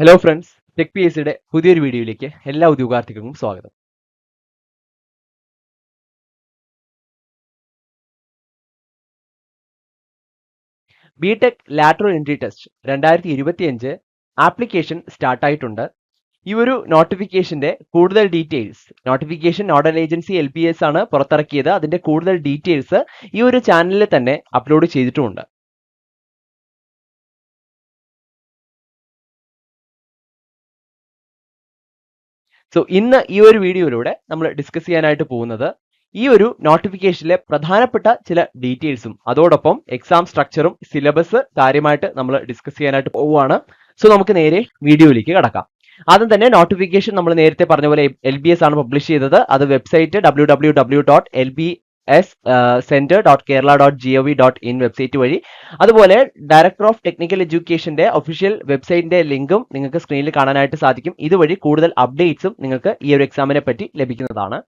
Hello friends tech P S സിയുടെ പുതിയൊരു വീഡിയോയിലേക്ക് എല്ലാ ഉദ്യോഗാർത്ഥികൾക്കും സ്വാഗതം. B tech lateral entry test രണ്ടായിരത്തി ഇരുപത്തിയഞ്ച് ആപ്ലിക്കേഷൻ സ്റ്റാർട്ടായിട്ടുണ്ട് ഈ ഒരു നോട്ടിഫിക്കേഷന്റെ കൂടുതൽ details notification nodal agency L P S ആണ് പുറത്തിറക്കിയത്. അതിന്റെ കൂടുതൽ ഡീറ്റെയിൽസ് ഈ ഒരു ചാനലിൽ തന്നെ അപ്ലോഡ് ചെയ്തിട്ടുമുണ്ട്. സോ ഇന്ന് ഈ ഒരു വീഡിയോയിലൂടെ നമ്മൾ ഡിസ്കസ് ചെയ്യാനായിട്ട് പോകുന്നത് ഈ ഒരു നോട്ടിഫിക്കേഷനിലെ പ്രധാനപ്പെട്ട ചില ഡീറ്റെയിൽസും അതോടൊപ്പം എക്സാം സ്ട്രക്ചറും സിലബസ് കാര്യമായിട്ട് നമ്മൾ ഡിസ്കസ് ചെയ്യാനായിട്ട് പോവുകയാണ്. സോ നമുക്ക് നേരെ വീഡിയോയിലേക്ക് കടക്കാം. ആദ്യം തന്നെ നോട്ടിഫിക്കേഷൻ നമ്മൾ നേരത്തെ പറഞ്ഞ പോലെ എൽ ബി എസ് ആണ് പബ്ലിഷ് ചെയ്തത്. അത് website W W W dot L B S centre dot Kerala dot G O V dot in website വഴി. അതുപോലെ ഡയറക്ടർ ഓഫ് ടെക്നിക്കൽ എഡ്യൂക്കേഷന്റെ ഒഫീഷ്യൽ വെബ്സൈറ്റിന്റെ ലിങ്കും നിങ്ങൾക്ക് സ്ക്രീനിൽ കാണാനായിട്ട് സാധിക്കും. ഇതുവഴി കൂടുതൽ അപ്ഡേറ്റ്സും നിങ്ങൾക്ക് ഈ ഒരു എക്സാമിനെ പറ്റി ലഭിക്കുന്നതാണ്.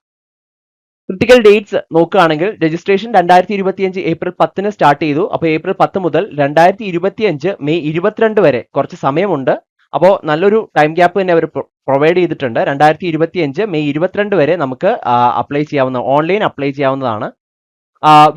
ക്രിട്ടിക്കൽ ഡേറ്റ്സ് നോക്കുകയാണെങ്കിൽ രജിസ്ട്രേഷൻ രണ്ടായിരത്തി ഇരുപത്തിയഞ്ച് ഏപ്രിൽ പത്തിന് സ്റ്റാർട്ട് ചെയ്തു. അപ്പോൾ ഏപ്രിൽ പത്ത് മുതൽ രണ്ടായിരത്തി ഇരുപത്തിയഞ്ച് മെയ് ഇരുപത്തിരണ്ട് വരെ കുറച്ച് സമയമുണ്ട്. അപ്പോൾ നല്ലൊരു ടൈം ഗ്യാപ്പ് തന്നെ അവർ പ്രൊവൈഡ് ചെയ്തിട്ടുണ്ട്. രണ്ടായിരത്തി ഇരുപത്തി അഞ്ച് മെയ് ഇരുപത്തിരണ്ട് വരെ നമുക്ക് അപ്ലൈ ചെയ്യാവുന്ന ഓൺലൈൻ അപ്ലൈ ചെയ്യാവുന്നതാണ്.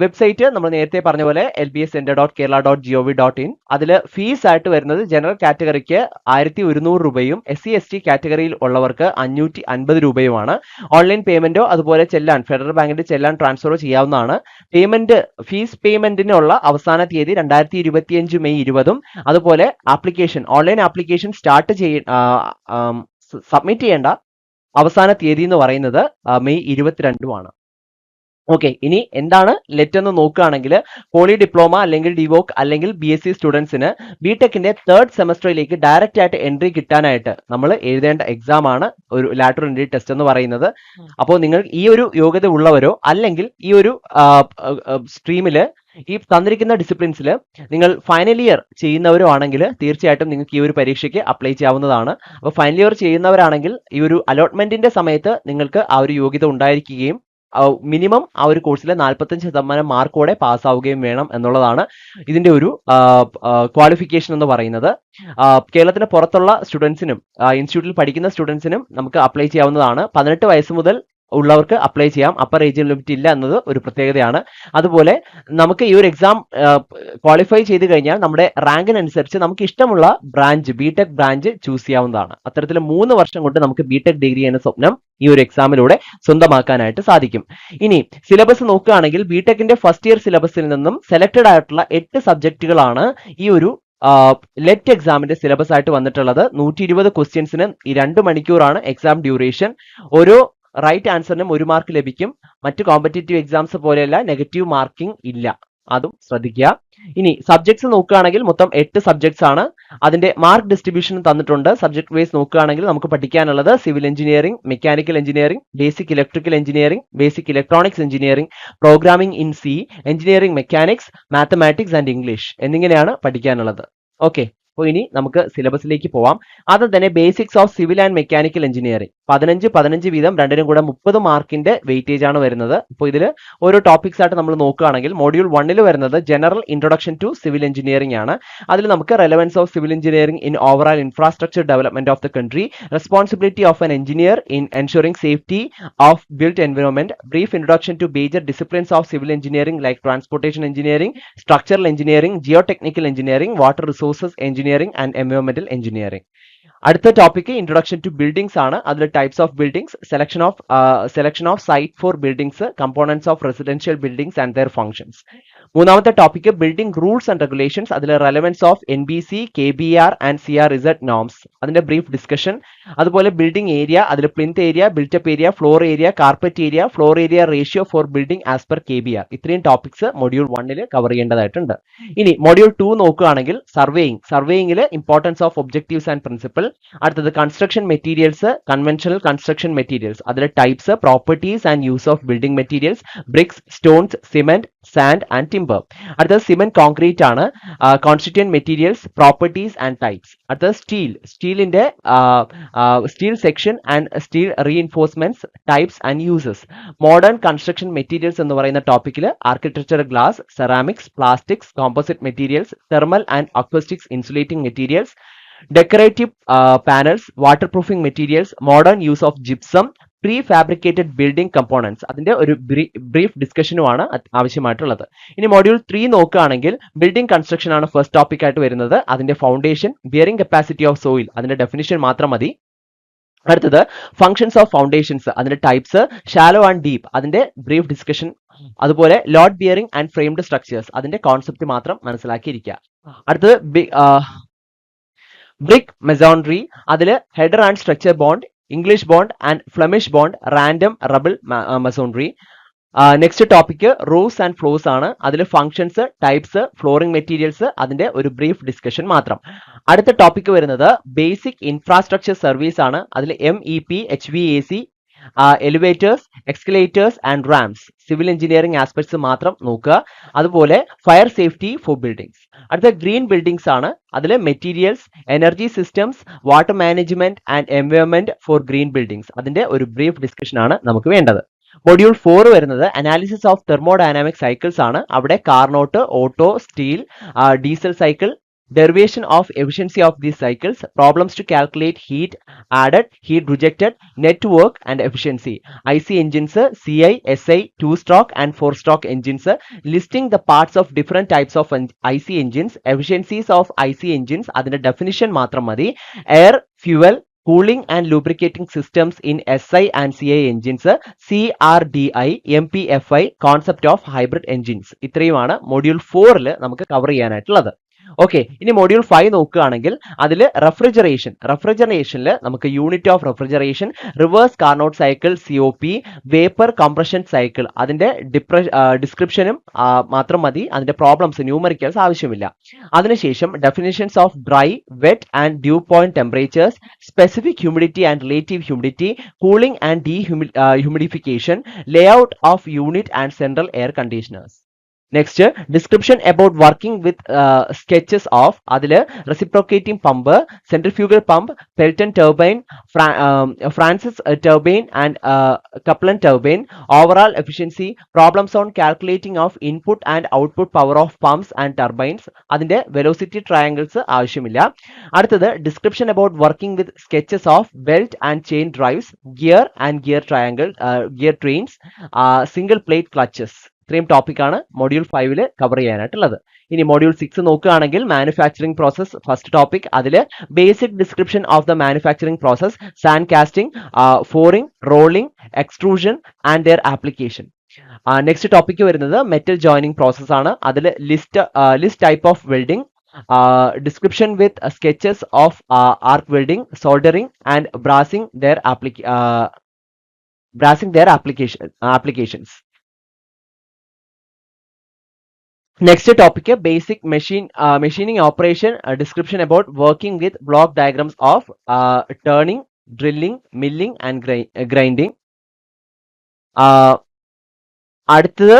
വെബ്സൈറ്റ് നമ്മൾ നേരത്തെ പറഞ്ഞ പോലെ L B S centre dot Kerala dot G O V dot in അതിൽ ഫീസ് ആയിട്ട് വരുന്നത് ജനറൽ കാറ്റഗറിക്ക് ആയിരത്തി ഒരുന്നൂറ് രൂപയും എസ് സി എസ് ടി കാറ്റഗറിയിൽ ഉള്ളവർക്ക് അഞ്ഞൂറ്റി അൻപത് രൂപയുമാണ് ഓൺലൈൻ പേയ്മെന്റോ അതുപോലെ ചെല്ലാൻ ഫെഡറൽ ബാങ്കിന്റെ ചെല്ലാൻ ട്രാൻസ്ഫറോ ചെയ്യാവുന്നതാണ്. പേയ്മെന്റ് ഫീസ് പേയ്മെന്റിനുള്ള അവസാന തീയതി രണ്ടായിരത്തി ഇരുപത്തിയഞ്ച് മെയ് ഇരുപതും. അതുപോലെ ആപ്ലിക്കേഷൻ ഓൺലൈൻ ആപ്ലിക്കേഷൻ സ്റ്റാർട്ട് ചെയ്യ സബ്മിറ്റ് ചെയ്യേണ്ട അവസാന തീയതി എന്ന് പറയുന്നത് മെയ് ഇരുപത്തിരണ്ടുമാണ്. ഓക്കെ ഇനി എന്താണ് ലെറ്റ് എന്ന് നോക്കുകയാണെങ്കിൽ പോളി ഡിപ്ലോമ അല്ലെങ്കിൽ ഡിവോക്ക് അല്ലെങ്കിൽ ബി എസ് സി സ്റ്റുഡൻസിന് ബി ടെക്കിന്റെ തേർഡ് സെമസ്റ്ററിലേക്ക് ഡയറക്റ്റ് ആയിട്ട് എൻട്രി കിട്ടാനായിട്ട് നമ്മൾ എഴുതേണ്ട എക്സാം ആണ് ഒരു ലാറ്ററൽ എൻട്രി ടെസ്റ്റ് എന്ന് പറയുന്നത്. അപ്പോൾ നിങ്ങൾ ഈ ഒരു യോഗ്യത ഉള്ളവരോ അല്ലെങ്കിൽ ഈ ഒരു സ്ട്രീമിൽ ഈ തന്നിരിക്കുന്ന ഡിസിപ്ലിൻസിൽ നിങ്ങൾ ഫൈനൽ ഇയർ ചെയ്യുന്നവരോ ആണെങ്കിൽ തീർച്ചയായിട്ടും നിങ്ങൾക്ക് ഈ ഒരു പരീക്ഷയ്ക്ക് അപ്ലൈ ചെയ്യാവുന്നതാണ്. അപ്പോൾ ഫൈനൽ ഇയർ ചെയ്യുന്നവരാണെങ്കിൽ ഈ ഒരു അലോട്ട്മെന്റിന്റെ സമയത്ത് നിങ്ങൾക്ക് ആ ഒരു യോഗ്യത ഉണ്ടായിരിക്കുകയും മിനിമം ആ ഒരു കോഴ്സിലെ നാൽപ്പത്തഞ്ച് ശതമാനം മാർക്കോടെ പാസ്സാവുകയും വേണം എന്നുള്ളതാണ് ഇതിന്റെ ഒരു ക്വാളിഫിക്കേഷൻ എന്ന് പറയുന്നത്. കേരളത്തിന് പുറത്തുള്ള സ്റ്റുഡൻസിനും ഇൻസ്റ്റിറ്റ്യൂട്ടിൽ പഠിക്കുന്ന സ്റ്റുഡൻസിനും നമുക്ക് അപ്ലൈ ചെയ്യാവുന്നതാണ്. പതിനെട്ട് വയസ്സ് മുതൽ ഉള്ളവർക്ക് അപ്ലൈ ചെയ്യാം. അപ്പർ ഏജ് ലിമിറ്റ് ഇല്ല എന്നത് ഒരു പ്രത്യേകതയാണ്. അതുപോലെ നമുക്ക് ഈ ഒരു എക്സാം ക്വാളിഫൈ ചെയ്ത് കഴിഞ്ഞാൽ നമ്മുടെ റാങ്കിനനുസരിച്ച് നമുക്ക് ഇഷ്ടമുള്ള branch B tech branch choose ചെയ്യാവുന്നതാണ്. അത്തരത്തിൽ മൂന്ന് വർഷം കൊണ്ട് നമുക്ക് ബി ടെക് ഡിഗ്രി എന്ന സ്വപ്നം ഈ ഒരു എക്സാമിലൂടെ സ്വന്തമാക്കാനായിട്ട് സാധിക്കും. ഇനി സിലബസ് നോക്കുകയാണെങ്കിൽ ബി ടെക്കിന്റെ ഫസ്റ്റ് ഇയർ സിലബസിൽ നിന്നും സെലക്റ്റഡ് ആയിട്ടുള്ള എട്ട് സബ്ജക്റ്റുകളാണ് ഈ ഒരു ലെറ്റ് എക്സാമിന്റെ സിലബസ് ആയിട്ട് വന്നിട്ടുള്ളത്. നൂറ്റി ഇരുപത് ക്വസ്റ്റ്യൻസിന് രണ്ട് മണിക്കൂറാണ് എക്സാം ഡ്യൂറേഷൻ ഓരോ റൈറ്റ് ആൻസറിനും ഒരു മാർക്ക് ലഭിക്കും. മറ്റ് കോമ്പറ്റേറ്റീവ് എക്സാംസ് പോലെയല്ല നെഗറ്റീവ് മാർക്കിംഗ് ഇല്ല. അതും ശ്രദ്ധിക്കുക. ഇനി സബ്ജക്ട്സ് നോക്കുകയാണെങ്കിൽ മൊത്തം എട്ട് സബ്ജക്ട്സ് ആണ്. അതിന്റെ മാർക്ക് ഡിസ്ട്രിബ്യൂഷൻ തന്നിട്ടുണ്ട്. സബ്ജക്ട് വൈസ് നോക്കുകയാണെങ്കിൽ നമുക്ക് പഠിക്കാനുള്ളത് civil engineering mechanical engineering basic electrical engineering basic electronics engineering programming in C engineering mechanics mathematics and English എന്നിങ്ങനെയാണ് പഠിക്കാനുള്ളത്. ഓക്കെ അപ്പോൾ ഇനി നമുക്ക് സിലബസിലേക്ക് പോവാം. ആദ്യം തന്നെ basics of civil and mechanical engineering പതിനഞ്ച് പതിനഞ്ച് വീതം രണ്ടിനും കൂടെ മുപ്പത് മാർക്കിന്റെ വെയിറ്റേജ് ആണ് വരുന്നത്. അപ്പോൾ ഇതിൽ ഓരോ ടോപ്പിക്സ് ആയിട്ട് നമ്മൾ നോക്കുകയാണെങ്കിൽ മോഡ്യൂൾ വണ്ണിൽ വരുന്നത് general introduction to civil engineering ആണ്. അതിൽ നമുക്ക് relevance of civil engineering in overall infrastructure development of the country responsibility of an engineer in ensuring safety of built environment brief introduction to major disciplines of civil engineering like transportation engineering structural engineering geotechnical engineering water resources engineering and എൻവയോൺമെന്റൽ engineering അടുത്ത topic introduction to buildings ആണ്. അതിൽ types of buildings selection of selection of site for buildings components of residential buildings and their functions മൂന്നാമത്തെ topic building rules and regulations അതിൽ relevance of N B C K B R and C R result norms അതിന്റെ brief discussion അതുപോലെ building area അതിൽ plinth area built up area floor area carpet area floor area ratio for building as per K B R ഇത്രയും topics module വണ്ണിൽ cover ചെയ്യേണ്ടതായിട്ടുണ്ട്. ഇനി module two നോക്കുകയാണെങ്കിൽ surveying സർവേയിങ്ങിൽ importance of objectives and principle അടുത്തത് construction materials conventional construction materials അതിലെ types properties and use of building materials bricks stones cement sand and timber അടുത്തത് cement concrete ആണ്. Constituent materials properties and types അടുത്തത് steel സ്റ്റീലിന്റെ steel section and steel reinforcements types and uses modern construction materials എന്ന് പറയുന്ന ടോപ്പിക്കിൽ architecture glass ceramics plastics composite materials thermal and acoustics insulating materials decorative panels water proofing materials modern use of gypsum prefabricated building components അതിന്റെ ഒരു brief ഡിസ്കഷനുമാണ് ആവശ്യമായിട്ടുള്ളത്. ഇനി module three നോക്കുകയാണെങ്കിൽ building construction ആണ് ഫസ്റ്റ് ടോപ്പിക് ആയിട്ട് വരുന്നത്. അതിന്റെ foundation bearing capacity of soil അതിന്റെ ഡെഫിനിഷൻ മാത്രം മതി. അടുത്തത് ഫങ്ഷൻസ് ഓഫ് ഫൗണ്ടേഷൻസ് അതിന്റെ ടൈപ്സ് ഷാലോ ആൻഡ് ഡീപ്പ് അതിന്റെ ബ്രീഫ് ഡിസ്കഷൻ അതുപോലെ load bearing and framed structures അതിന്റെ കോൺസെപ്റ്റ് മാത്രം മനസ്സിലാക്കിയിരിക്കുക. അടുത്തത് ബ്രിക് മെസോൺട്രി അതിൽ header and stretcher bond English bond and Flemish bond random rubble masonry next topic roofs and floors ആണ്. അതിൽ functions types flooring materials അതിന്റെ ഒരു ബ്രീഫ് ഡിസ്കഷൻ മാത്രം. അടുത്ത ടോപ്പിക് വരുന്നത് ബേസിക് ഇൻഫ്രാസ്ട്രക്ചർ സർവീസ് ആണ്. അതിൽ M E P H V A C elevators escalators and ramps civil engineering aspects മാത്രം നോക്കുക. അതുപോലെ ഫയർ സേഫ്റ്റി ഫോർ ബിൽഡിംഗ്സ് അടുത്ത ഗ്രീൻ ബിൽഡിംഗ്സ് ആണ്. അതിൽ materials energy systems water management and environment for green buildings അതിന്റെ ഒരു ബ്രീഫ് ഡിസ്കഷൻ ആണ് നമുക്ക് വേണ്ടത്. മൊഡ്യൂൾ ഫോർ വരുന്നത് അനാലിസിസ് ഓഫ് തെർമോഡൈനാമിക് സൈക്കിൾസ് ആണ്. അവിടെ Carnot Otto steel diesel cycle derivation of efficiency of these cycles problems to calculate heat added heat rejected network and efficiency ic engines ci si two stroke and four stroke engines listing the parts of different types of ic engines efficiencies of ic engines അതിന്റെ definition മാത്രം മതി air fuel cooling and lubricating systems in SI and CI engines, CRDI, MPFI, concept of hybrid engines. ഇത്രയുമാണ് module ഫോറിൽ നമുക്ക് cover ചെയ്യാനായിട്ടുള്ളത് okay ഇനി module five നോക്കുകയാണെങ്കിൽ അതിൽ റെഫ്രിജറേഷൻ റെഫ്രിജറേഷനിൽ നമുക്ക് unit of refrigeration reverse Carnot cycle C O P vapour compression cycle അതിന്റെ ഡിപ്ര ഡിസ്ക്രിപ്ഷനും മാത്രം മതി. അതിന്റെ പ്രോബ്ലംസ് ന്യൂമറിക്കൽസ് ആവശ്യമില്ല. അതിനുശേഷം definitions of dry wet and dew point temperatures specific humidity and relative humidity cooling and dehumidification layout of unit and central air conditioners next description about working with sketches of അതിൽ reciprocating pump centrifugal pump Pelton turbine Francis turbine and Kaplan turbine overall efficiency problems on calculating of input and output power of pumps and turbines അതിന്റെ velocity triangles ആവശ്യമില്ല. അടുത്തത് description about working with sketches of belt and chain drives gear and gear triangle gear trains single plate clutches ഇത്രയും ടോപ്പിക്കാണ് module ഫൈവിൽ cover ചെയ്യാനായിട്ടുള്ളത്. ഇനി module six നോക്കുകയാണെങ്കിൽ manufacturing process first topic അതിൽ basic description of the manufacturing process sand casting forging rolling extrusion and their application next topic വരുന്നത് metal joining process ആണ്. അതിൽ list list type of welding description with sketches of arc welding soldering and brazing their ആപ്ലിക്ക brazing their application applications Next topic basic machine machining operation description about working with block diagrams of turning drilling milling and. Uh, അടുത്തത്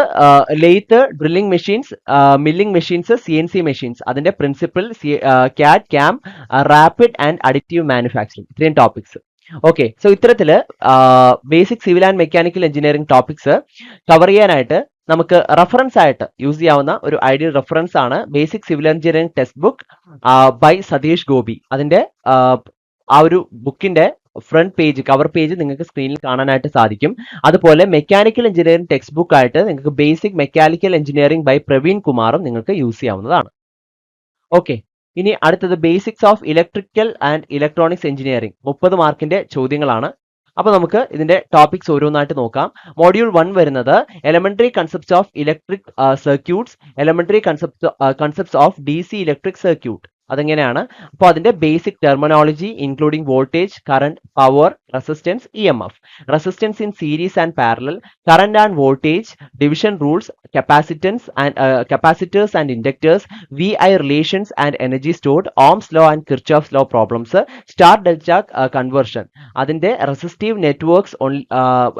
lathe drilling machines milling machines C N C machines അതിന്റെ principle cat cam rapid and addictive manufacturing ഇത്രയും topics okay so ഇത്തരത്തിൽ basic civil and mechanical engineering topics cover ചെയ്യാനായിട്ട് നമുക്ക് reference ആയിട്ട് use ചെയ്യാവുന്ന ഒരു ideal reference ആണ് basic civil engineering text book by Satish Gopi. അതിന്റെ ആ ഒരു ബുക്കിന്റെ ഫ്രണ്ട് പേജ് കവർ പേജ് നിങ്ങൾക്ക് സ്ക്രീനിൽ കാണാനായിട്ട് സാധിക്കും. അതുപോലെ മെക്കാനിക്കൽ എഞ്ചിനീയറിംഗ് ടെക്സ്റ്റ് ബുക്ക് ആയിട്ട് നിങ്ങൾക്ക് basic mechanical engineering by Praveen കുമാറും നിങ്ങൾക്ക് യൂസ് ചെയ്യാവുന്നതാണ്. ഓക്കെ ഇനി അടുത്തത് basics of electrical and electronics engineering മുപ്പത് മാർക്കിന്റെ ചോദ്യങ്ങളാണ്. അപ്പൊ നമുക്ക് ഇതിന്റെ ടോപ്പിക്സ് ഓരോന്നായിട്ട് നോക്കാം. മോഡ്യൂൾ വൺ വരുന്നത് elementary concepts of electric circuits elementary concept concepts of D C electric circuit അതെങ്ങനെയാണ്? അപ്പോൾ അതിന്റെ basic terminology including voltage current power resistance E M F resistance in series and parallel current and voltage division rules capacitance and capacitors and inductors V I relations and energy stored Ohm's law and Kirch Kirchhoff's law problems star delta conversion അതിന്റെ resistive networks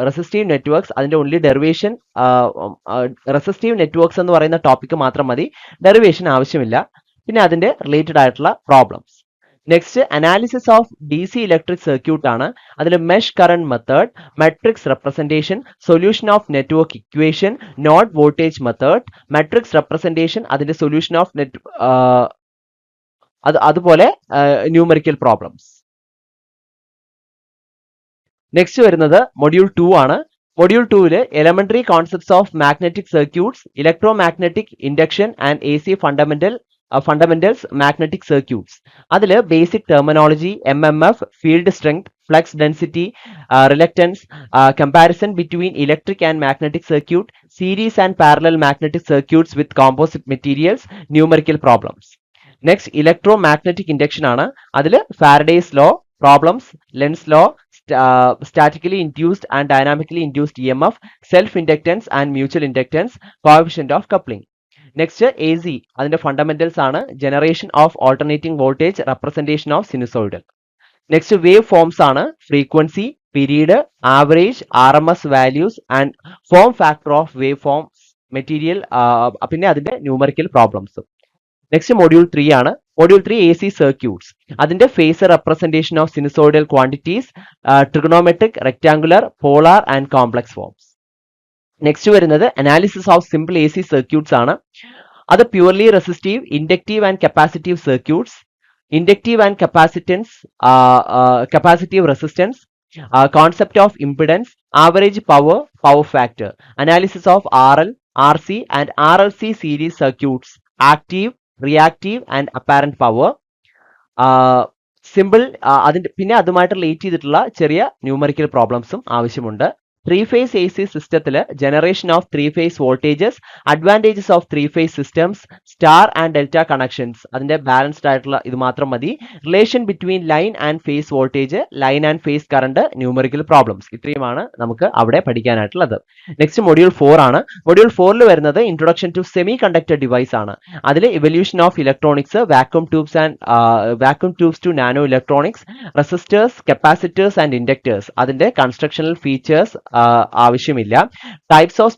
resistive networks അതിന്റെ only derivation resistive networks എന്ന് പറയുന്ന topic മാത്രം മതി. Derivation ആവശ്യമില്ല. പിന്നെ അതിന്റെ related ആയിട്ടുള്ള problems next analysis of D C electric circuit ആണ്. അതിൽ mesh current method matrix representation solution of network equation node voltage method matrix representation അതിന്റെ സൊല്യൂഷൻ ഓഫ് നെറ്റ് അത് അതുപോലെ ന്യൂമറിക്കൽ പ്രോബ്ലംസ് നെക്സ്റ്റ് വരുന്നത് മൊഡ്യൂൾ ടു ആണ്. Module ടൂവിൽ elementary concepts of magnetic circuits electromagnetic induction and A C fundamental fundamentals magnetic circuits അതിൽ basic terminology M M F field strength flux density reluctance comparison between electric and magnetic circuit series and parallel magnetic circuits with composite materials numerical problems next electromagnetic induction ആണ്. അതിൽ Faraday's law problems Lenz's law statically induced and dynamically induced E M F self inductance and mutual inductance coefficient of coupling next A C അതിന്റെ fundamentals ആണ് generation of alternating voltage representation of sinusoidal next wave forms ആണ് frequency period average R M S values and form factor of wave forms material പിന്നെ അതിന്റെ numerical problems next module three ആണ്. Module three A C circuits അതിന്റെ phasor representation of sinusoidal quantities trigonometric rectangular polar and complex forms next വരുന്നത് analysis of simple A C circuits ആണ്. അത് purely resistive inductive and capacitive circuits inductive and capacitance capacitive resistance concept of impedance average power power factor analysis of R L R C and R L C series circuits active reactive and apparent power simple അതിന്റെ പിന്നെ അതുമായിട്ട് relate ചെയ്തിട്ടുള്ള ചെറിയ numerical പ്രോബ്ലംസും ആവശ്യമുണ്ട്. Three phase A C സിസ്റ്റത്തിൽ generation of three phase voltages advantages of three phase systems star and delta connections അതിന്റെ balanced ആയിട്ടുള്ള ഇത് മാത്രം മതി. Relation between line and phase voltage line and phase current numerical problems ഇത്രയുമാണ് നമുക്ക് അവിടെ പഠിക്കാനായിട്ടുള്ളത്. നെക്സ്റ്റ് മൊഡ്യൂൾ ഫോർ ആണ്. മൊഡ്യൂൾ ഫോറിൽ വരുന്നത് introduction to semiconductor device ആണ് അതിൽ evolution of electronics vacuum tubes and vacuum tubes to nano electronics resistors capacitors and inductors അതിന്റെ കൺസ്ട്രക്ഷണൽ ഫീച്ചേഴ്സ് ആവശ്യമില്ല. Types of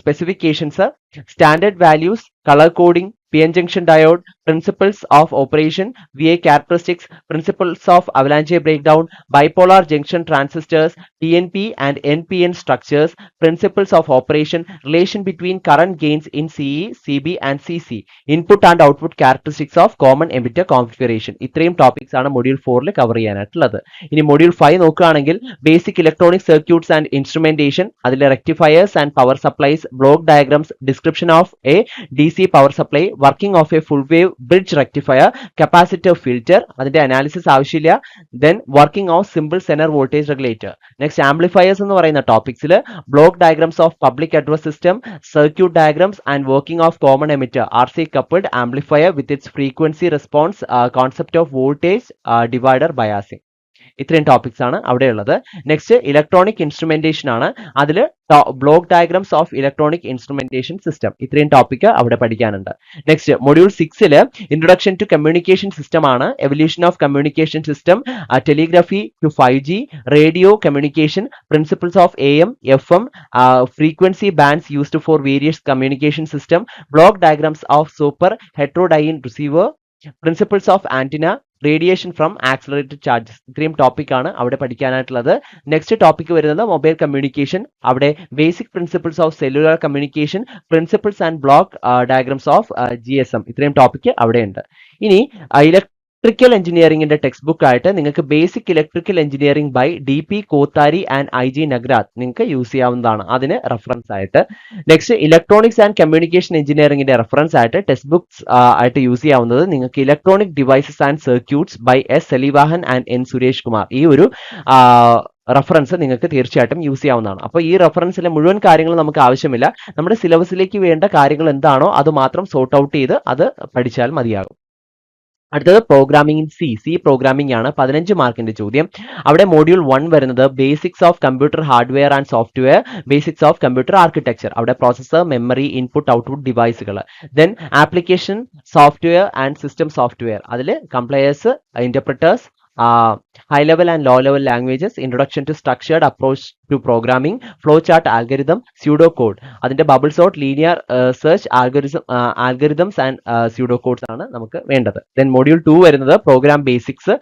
specifications standard values colour coding P N junction diode, principles of operation, VA characteristics, principles of avalanche breakdown, bipolar junction transistors, PNP and NPN structures, principles of operation, relation between current gains in CE, CB and CC, input and output characteristics of common emitter configuration. ഇത്രയും topics ആണ് module ഫോറിൽ cover ചെയ്യാനായിട്ടുള്ളത് ഇനി module five നോക്കുകയാണെങ്കിൽ basic electronic circuits and instrumentation അതിലെ rectifiers and power supplies block diagrams description of a D C power supply working of a full wave bridge rectifier capacitor filter അതിന്റെ analysis ആവശ്യമില്ല. Then working of simple zener voltage regulator next amplifiers എന്ന് പറയുന്ന ടോപ്പിക്സിൽ block diagrams of public address system circuit diagrams and working of common emitter R C coupled amplifier with its frequency response concept of voltage divider biasing ഇത്രയും topics ആണ് അവിടെ ഉള്ളത് next electronic instrumentation ആണ് അതിൽ block diagrams of electronic instrumentation system ഇത്രയും topic അവിടെ പഠിക്കാനുണ്ട്. Next module സിക്സിൽ ഇൻട്രൊഡക്ഷൻ ടു കമ്മ്യൂണിക്കേഷൻ സിസ്റ്റം ആണ്. Evolution of communication system telegraphy to five G radio communication principles of A M F M frequency bands used for various communication system block diagrams of super heterodyne receiver principles of antenna radiation from accelerated charges ഇത്രയും topic ആണ് അവിടെ പഠിക്കാനായിട്ടുള്ളത്. Next topic വരുന്നത് mobile communication അവിടെ basic principles of cellular communication principles and block diagrams of G S M ഇത്രയും topic അവിടെയുണ്ട് ഇനി electrical എഞ്ചിനീയറിംഗിന്റെ ടെക്സ്റ്റ് ബുക്ക് ആയിട്ട് നിങ്ങൾക്ക് basic electrical engineering by D P Kothari and I G Nagrath നിങ്ങൾക്ക് use ചെയ്യാവുന്നതാണ്. അതിന് റെഫറൻസ് ആയിട്ട്. നെക്സ്റ്റ് ഇലക്ട്രോണിക്സ് ആൻഡ് കമ്മ്യൂണിക്കേഷൻ എഞ്ചിനീയറിംഗിന്റെ റെഫറൻസ് ആയിട്ട് ടെക്സ്റ്റ് ബുക്സ് ആയിട്ട് യൂസ് ചെയ്യാവുന്നത് നിങ്ങൾക്ക് electronic devices and circuits by S Salivahanan and N Suresh Kumar ഈ ഒരു റഫറൻസ് നിങ്ങൾക്ക് തീർച്ചയായിട്ടും യൂസ് ചെയ്യാവുന്നതാണ്. അപ്പോൾ ഈ റഫറൻസിലെ മുഴുവൻ കാര്യങ്ങളും നമുക്ക് ആവശ്യമില്ല. നമ്മുടെ സിലബസിലേക്ക് വേണ്ട കാര്യങ്ങൾ എന്താണോ അത് മാത്രം സോർട്ട് ഔട്ട് ചെയ്ത് അത് പഠിച്ചാൽ മതിയാകും. അടുത്തത് programming in C C programming ആണ്. പതിനഞ്ച് മാർക്കിന്റെ ചോദ്യം. അവിടെ മോഡ്യൂൾ വൺ വരുന്നത് basics of computer hardware and software basics of computer architecture അവിടെ processor memory input output ഡിവൈസുകൾ then application software and system software അതിൽ compilers interpreters high level and low level languages introduction to structured approach to programming flow chart algorithm pseudo code അതിന്റെ bubble sort linear search algorithm algorithms and pseudo codes ആണ് നമുക്ക് വേണ്ടത്. Then module two വരുന്നത് program basics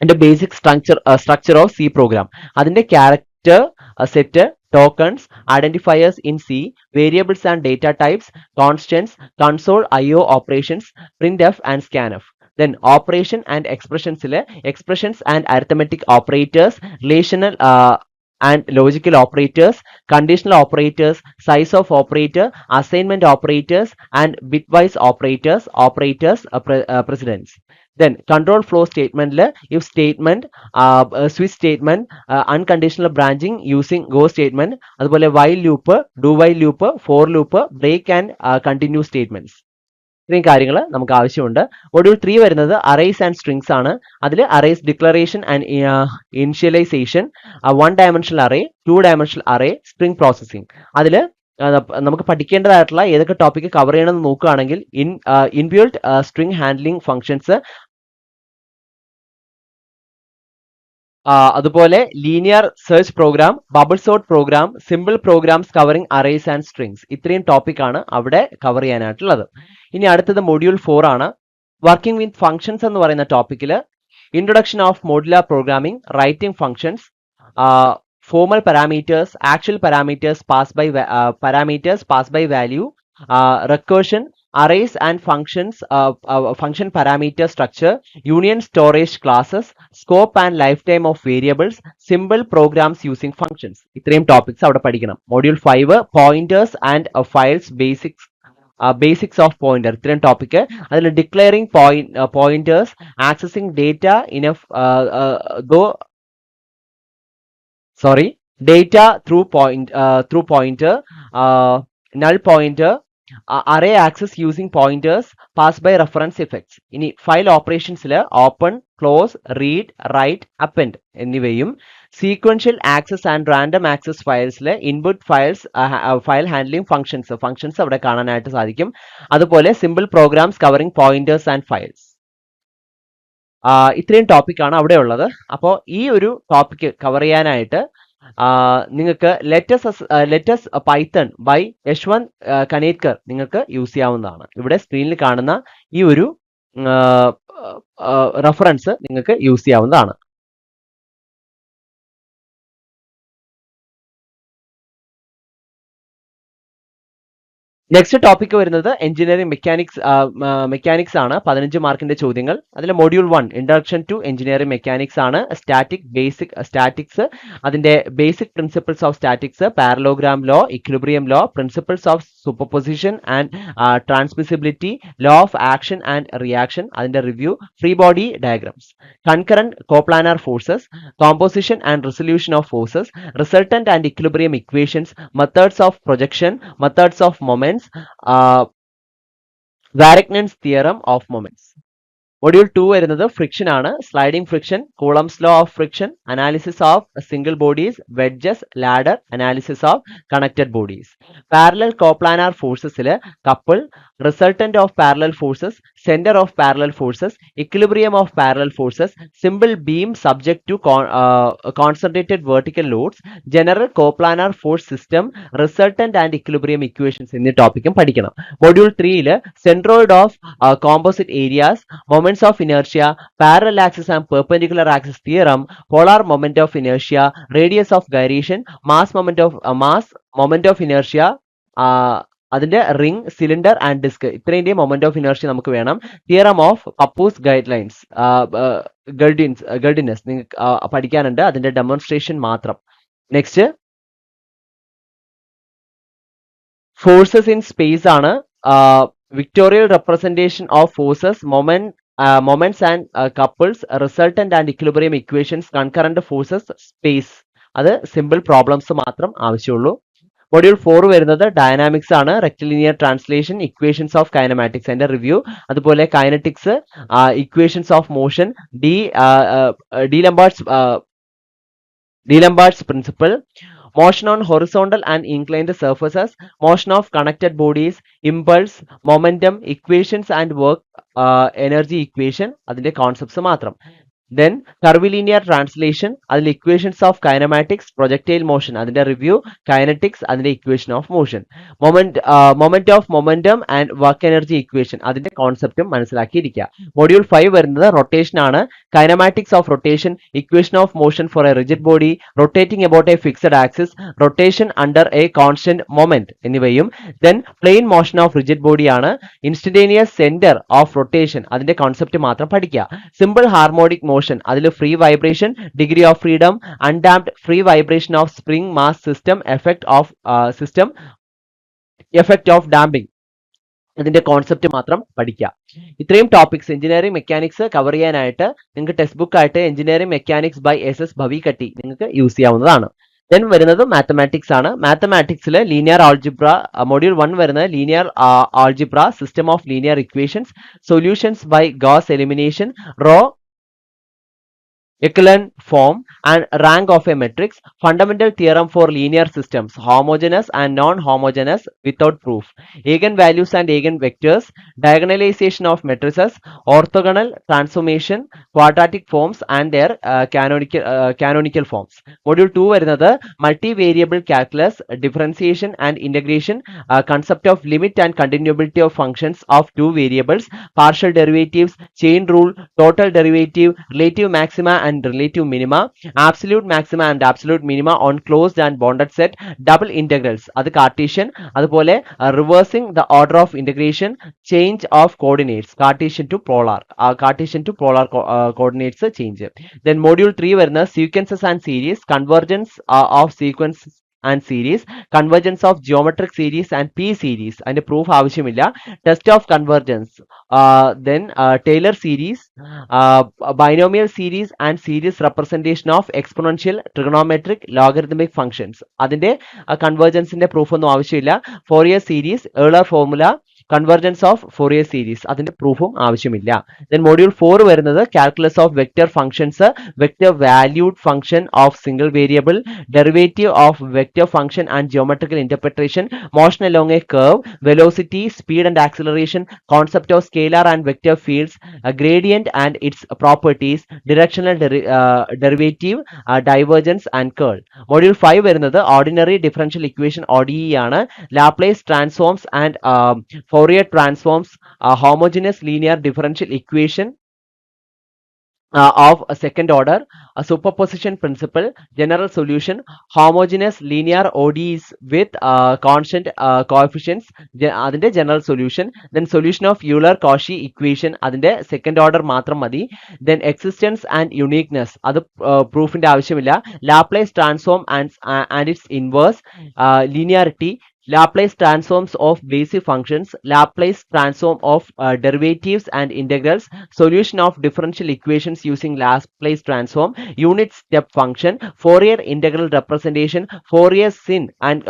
അതിന്റെ basic structure structure of C program അതിന്റെ character set tokens identifiers in C variables and data types constants console I O operations printf and scanf then operation and എക്സ്പ്രഷൻസിൽ expressions and arithmetic operators relational and logical operators, conditional operators, size of operator, assignment operators, and bitwise operators, operators, uh, pre uh, precedents. Then control flow statement, if statement, uh, uh, switch statement, uh, unconditional branching using go statement, അതുപോലെ while loop, do while loop, for loop, break and uh, continue statements. ഇത്രയും കാര്യങ്ങൾ നമുക്ക് ആവശ്യമുണ്ട്. Module three വരുന്നത് arrays and strings ആണ്. അതിൽ arrays declaration and initialization one dimensional array two dimensional array string processing അതിൽ നമുക്ക് പഠിക്കേണ്ടതായിട്ടുള്ള ഏതൊക്കെ ടോപ്പിക് കവർ ചെയ്യണമെന്ന് നോക്കുകയാണെങ്കിൽ in inbuilt string handling functions അതുപോലെ linear search program bubble sort program simple programs covering arrays and strings ഇത്രയും topic ആണ് അവിടെ കവർ ചെയ്യാനായിട്ടുള്ളത്. ഇനി അടുത്തത് മൊഡ്യൂൾ ഫോർ ആണ്. വർക്കിംഗ് വിത്ത് ഫംഗ്ഷൻസ് എന്ന് പറയുന്ന ടോപ്പിക്കിൽ introduction of modular programming writing functions formal parameters actual parameters pass by parameters pass by value recursion arrays and functions uh, uh, function parameter structure union storage classes scope and lifetime of variables simple programs using functions ഇത്രയും topics അവിടെ പഠിക്കണം module five pointers and files basics basics of pointer ഇത്രയും topic അതിൽ declaring point pointers accessing data in though sorry data through point through pointer null pointer uh, access using pointers pass by reference effects ഇനി file ഓപ്പറേഷൻസിൽ open close read write append എന്നിവയും sequential access and random access ഫയൽസിൽ input files file handling functions functions അവിടെ കാണാനായിട്ട് സാധിക്കും. അതുപോലെ simple programs covering pointers and files ഇത്രയും ടോപ്പിക്കാണ് അവിടെ ഉള്ളത്. അപ്പോൾ ഈ ഒരു ടോപ്പിക്ക് കവർ ചെയ്യാനായിട്ട് നിങ്ങൾക്ക് let us let us Python by Yashwant Kanetkar നിങ്ങൾക്ക് യൂസ് ചെയ്യാവുന്നതാണ്. ഇവിടെ സ്ക്രീനിൽ കാണുന്ന ഈ ഒരു റഫറൻസ് നിങ്ങൾക്ക് യൂസ് ചെയ്യാവുന്നതാണ്. നെക്സ്റ്റ് ടോപ്പിക് വരുന്നത് എഞ്ചിനീയറിംഗ് മെക്കാനിക്സ് മെക്കാനിക്സ് ആണ്. പതിനഞ്ച് മാർക്കിന്റെ ചോദ്യങ്ങൾ. അതിൽ module one introduction to engineering mechanics ആണ്. സ്റ്റാറ്റിക് ബേസിക് സ്റ്റാറ്റിക്സ് അതിന്റെ basic principles of statics parallelogram law equilibrium law principles of superposition and transmissibility law of action and reaction അതിന്റെ review free body diagrams concurrent coplanar forces composition and resolution of forces resultant and equilibrium equations methods of projection methods of moments Varignon's theorem of moments. Module two വരുന്നത് friction ആണ് sliding friction Coulomb's law of friction analysis of single bodies wedges ladder analysis of connected bodies parallel coplanar ഫോഴ്സസിൽ couple resultant of parallel forces centre of parallel forces equilibrium of parallel forces simple beam subject to concentrated vertical loads general coplanar force system resultant and equilibrium equations എന്നീ ടോപ്പിക്കും പഠിക്കണം. Module ത്രീയിൽ centroid of composite areas moments of inertia parallel axis and perpendicular axis theorem polar moment of inertia radius of gyration mass moment of mass moment of of uh, അതിന്റെ ring cylinder and disc. ഇത്രയും moment of inertia നമുക്ക് വേണം. Theorem of Pappus guide lines Guldin's Guldinus നിങ്ങൾക്ക് പഠിക്കാനുണ്ട്. അതിന്റെ demonstration മാത്രം. Next forces in space ആണ് vectorial representation of forces moment moments and couples resultant and equilibrium equations concurrent forces space അത് simple problems മാത്രം ആവശ്യമുള്ളൂ. മൊഡ്യൂൾ ഫോർ വരുന്നത് dynamics ആണ്. Rectilinear translation equations of kinematics അതിന്റെ റിവ്യൂ അതുപോലെ kinetics equations of motion D D'Alembert's D'Alembert's principle motion on horizontal and inclined surfaces motion of connected bodies impulse, momentum, equations and work energy equation അതിന്റെ concepts മാത്രം. Then curvilinear translation അതിൽ equations of kinematics projectile motion അതിന്റെ review kinetics അതിന്റെ equation of motion moment moment of momentum and work energy equation അതിന്റെ കോൺസെപ്റ്റും മനസ്സിലാക്കിയിരിക്കുക. Module five വരുന്നത് rotation ആണ്. Kinematics of rotation equation of motion for a rigid body rotating about a fixed axis rotation under a constant moment എന്നിവയും. Then plane motion of rigid body ആണ്. Instantaneous centre of rotation അതിന്റെ concept മാത്രം പഠിക്കുക. Simple harmonic motion അതിൽ free vibration degree of freedom undamped free vibration of spring mass system effect of system effect of damping ഇതിന്റെ concept മാത്രം പഠിക്കുക ഇത്രയും topics engineering mechanics cover ചെയ്യാനായിട്ട് നിങ്ങൾക്ക് ടെക്സ്റ്റ് ബുക്ക് ആയിട്ട് engineering mechanics by S S Bhavikatti നിങ്ങൾക്ക് use ചെയ്യാവുന്നതാണ്. Then വരുന്നത് മാത്തമാറ്റിക്സ് ആണ്. മാത്തമാറ്റിക്സിൽ ലീനിയർ ആൾജിബ്ര മൊഡ്യൂൾ വൺ വരുന്നത് linear algebra system of linear equations solutions by Gauss elimination row echelon form and rank of a matrix fundamental theorem for linear systems homogeneous and non-homogeneous without proof eigenvalues and eigenvectors diagonalization of matrices orthogonal transformation quadratic forms and their uh, canonical uh, canonical forms module 2 വരുന്നത് multivariable calculus differentiation and integration uh, concept of limit and continuability of functions of two variables partial derivatives chain rule total derivative relative maxima And relative minima absolute maxima and absolute minima on closed and bounded set double integrals. അത് Cartesian അതുപോലെ reversing the order of integration change of coordinates Cartesian to polar Cartesian to polar coordinates change then module three വരുന്ന sequences and series convergence of sequence and series convergence of geometric series and P series അതിന്റെ proof ആവശ്യമില്ല. Test of convergence then Taylor series binomial series and series representation of exponential trigonometric logarithmic functions അതിന്റെ കൺവെർജൻസിന്റെ proof ഒന്നും ആവശ്യമില്ല. Fourier series Euler formula convergence of Fourier series അതിന്റെ പ്രൂഫും ആവശ്യമില്ല. Then module four വരുന്നത് calculus of vector functions vector valued function of single variable derivative of vector function and geometrical interpretation motion along a curve velocity speed and acceleration concept of scalar and vector fields gradient and its properties directional derivative divergence and curl module five വരുന്നത് ordinary differential equation ODE ആണ്. Laplace transforms and Fourier transforms a homogeneous linear differential equation uh, of a second order, a superposition principle, general solution, homogeneous linear ODEs with uh, constant uh, coefficients, അതിന്റെ general solution, then solution of Euler-Cauchy equation, അതിന്റെ second order മാത്രം മതി, then existence and uniqueness, അത് പ്രൂഫിന്റെ ആവശ്യമില്ല, Laplace transform and, uh, and its inverse, uh, linearity, Laplace transforms of basic functions Laplace transform of derivatives and integrals solution of differential equations using Laplace transform unit step function Fourier integral representation Fourier sine and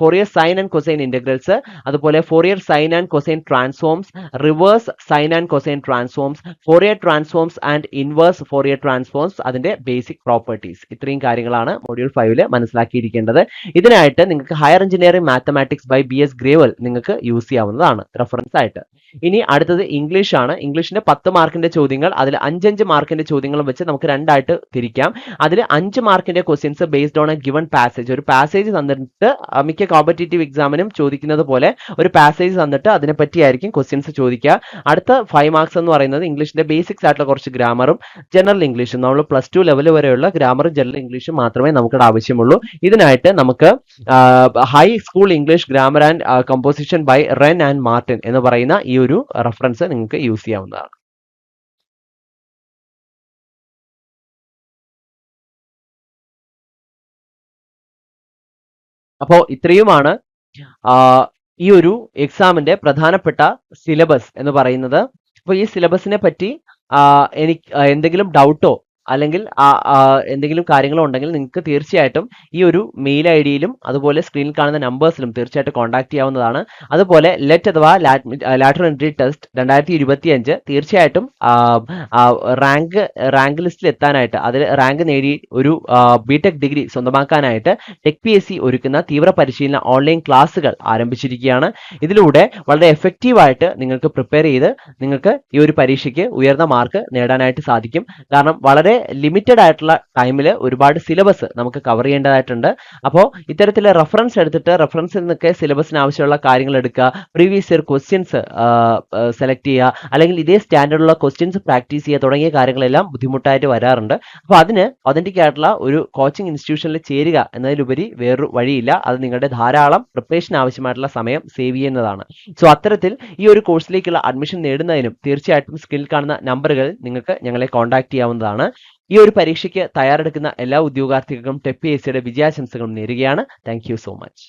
Fourier sine and cosine integrals അതുപോലെ Fourier sine and cosine transforms reverse sine and cosine transforms Fourier transforms and inverse Fourier transforms അതിന്റെ basic properties ഇത്രയും കാര്യങ്ങളാണ് module ഫൈവിൽ മനസ്സിലാക്കിയിരിക്കേണ്ടത്. ഇതിനായിട്ട് നിങ്ങൾക്ക് higher engineering math mathematics by B S Grewal നിങ്ങൾക്ക് use ചെയ്യാവുന്നതാണ്. റെഫറൻസ് ആയിട്ട്. ഇനി അടുത്തത് ഇംഗ്ലീഷ് ആണ്. ഇംഗ്ലീഷിന്റെ പത്ത് മാർക്കിന്റെ ചോദ്യങ്ങൾ അതിൽ അഞ്ചഞ്ച് മാർക്കിന്റെ ചോദ്യങ്ങളും വെച്ച് നമുക്ക് രണ്ടായിട്ട് തിരിക്കാം. അതിൽ അഞ്ച് മാർക്കിന്റെ questions based on a given passage ഒരു പാസേജ് തന്നിട്ട് മിക്ക കോമ്പറ്റേറ്റീവ് എക്സാമിനും ചോദിക്കുന്നത് പോലെ ഒരു പാസേജ് തന്നിട്ട് അതിനെ പറ്റിയായിരിക്കും ക്വസ്റ്റ്യൻസ് ചോദിക്കുക. അടുത്ത ഫൈവ് മാർക്സ് എന്ന് പറയുന്നത് ഇംഗ്ലീഷിന്റെ ബേസിക്സ് ആയിട്ടുള്ള കുറച്ച് ഗ്രാമറും ജനറൽ ഇംഗ്ലീഷും നമ്മൾ പ്ലസ് ടു ലെവൽ വരെയുള്ള ഗ്രാമറും ജനറൽ ഇംഗ്ലീഷും മാത്രമേ നമുക്ക് ആവശ്യമുള്ളൂ. ഇതിനായിട്ട് നമുക്ക് high school English grammar and composition by Wren and Martin എന്ന് പറയുന്ന ഈ ഒരു റെഫറൻസ് നിങ്ങൾക്ക് യൂസ് ചെയ്യാവുന്നതാണ്. അപ്പോൾ ഇത്രയുമാണ് ഈ ഒരു എക്സാമിന്റെ പ്രധാനപ്പെട്ട സിലബസ് എന്ന് പറയുന്നത്. അപ്പോൾ ഈ സിലബസിനെ പറ്റി എനിക്ക് എന്തെങ്കിലും ഡൗട്ടോ അല്ലെങ്കിൽ എന്തെങ്കിലും കാര്യങ്ങളോ ഉണ്ടെങ്കിൽ നിങ്ങൾക്ക് തീർച്ചയായിട്ടും ഈ ഒരു മെയിൽ ഐ ഡിയിലും അതുപോലെ സ്ക്രീനിൽ കാണുന്ന നമ്പേഴ്സിലും തീർച്ചയായിട്ടും കോൺടാക്ട് ചെയ്യാവുന്നതാണ്. അതുപോലെ ലെറ്റ് അഥവാ ലാറ്റർ എൻട്രി ടെസ്റ്റ് രണ്ടായിരത്തി ഇരുപത്തി അഞ്ച് തീർച്ചയായിട്ടും റാങ്ക് റാങ്ക് ലിസ്റ്റിൽ എത്താനായിട്ട് അതിൽ റാങ്ക് നേടി ഒരു ബിടെക് ഡിഗ്രി സ്വന്തമാക്കാനായിട്ട് ടെക് പി എസ് സി ഒരുക്കുന്ന തീവ്ര പരിശീലന ഓൺലൈൻ ക്ലാസ്സുകൾ ആരംഭിച്ചിരിക്കുകയാണ്. ഇതിലൂടെ വളരെ എഫക്റ്റീവായിട്ട് നിങ്ങൾക്ക് പ്രിപ്പയർ ചെയ്ത് നിങ്ങൾക്ക് ഈ ഒരു പരീക്ഷയ്ക്ക് ഉയർന്ന മാർക്ക് നേടാനായിട്ട് സാധിക്കും. കാരണം വളരെ ലിമിറ്റഡ് ആയിട്ടുള്ള ടൈമിൽ ഒരുപാട് സിലബസ് നമുക്ക് കവർ ചെയ്യേണ്ടതായിട്ടുണ്ട്. അപ്പോൾ ഇത്തരത്തിൽ റെഫറൻസ് എടുത്തിട്ട് റെഫറൻസിൽ നിന്നൊക്കെ സിലബസിന് ആവശ്യമുള്ള കാര്യങ്ങൾ എടുക്കുക. പ്രീവിയസ് ഇയർ ക്വസ്റ്റ്യൻസ് സെലക്ട് ചെയ്യുക. അല്ലെങ്കിൽ ഇതേ സ്റ്റാൻഡേർഡുള്ള ക്വസ്റ്റ്യൻസ് പ്രാക്ടീസ് ചെയ്യുക. തുടങ്ങിയ കാര്യങ്ങളെല്ലാം ബുദ്ധിമുട്ടായിട്ട് വരാറുണ്ട്. അപ്പോൾ അതിന് ഒതന്റിക് ആയിട്ടുള്ള ഒരു കോച്ചിങ് ഇൻസ്റ്റിറ്റ്യൂഷനിൽ ചേരുക എന്നതിലുപരി വേറൊരു വഴിയില്ല. അത് നിങ്ങളുടെ ധാരാളം പ്രിപ്പറേഷൻ ആവശ്യമായിട്ടുള്ള സമയം സേവ് ചെയ്യുന്നതാണ്. സോ അത്തരത്തിൽ ഈ ഒരു കോഴ്സിലേക്കുള്ള അഡ്മിഷൻ നേടുന്നതിനും തീർച്ചയായിട്ടും സ്കിൽ കാണുന്ന നമ്പറുകൾ നിങ്ങൾക്ക് ഞങ്ങളെ കോൺടാക്ട് ചെയ്യാവുന്നതാണ്. ഈ ഒരു പരീക്ഷയ്ക്ക് തയ്യാറെടുക്കുന്ന എല്ലാ ഉദ്യോഗാർത്ഥികൾക്കും ടെപ് പി എസ് സിയുടെ വിജയാശംസകളും നേരുകയാണ്. Thank so much